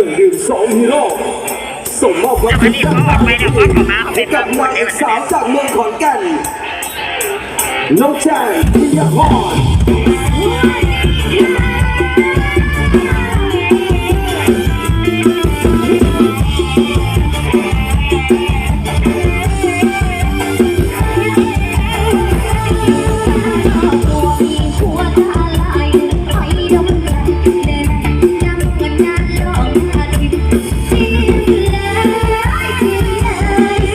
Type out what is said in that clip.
รื่องดื่มสองฮีโร่ส่งมอบความสุขให้กับนางอกสาวจากเมืองขอนแก่นน้องแจ้งพิยาพร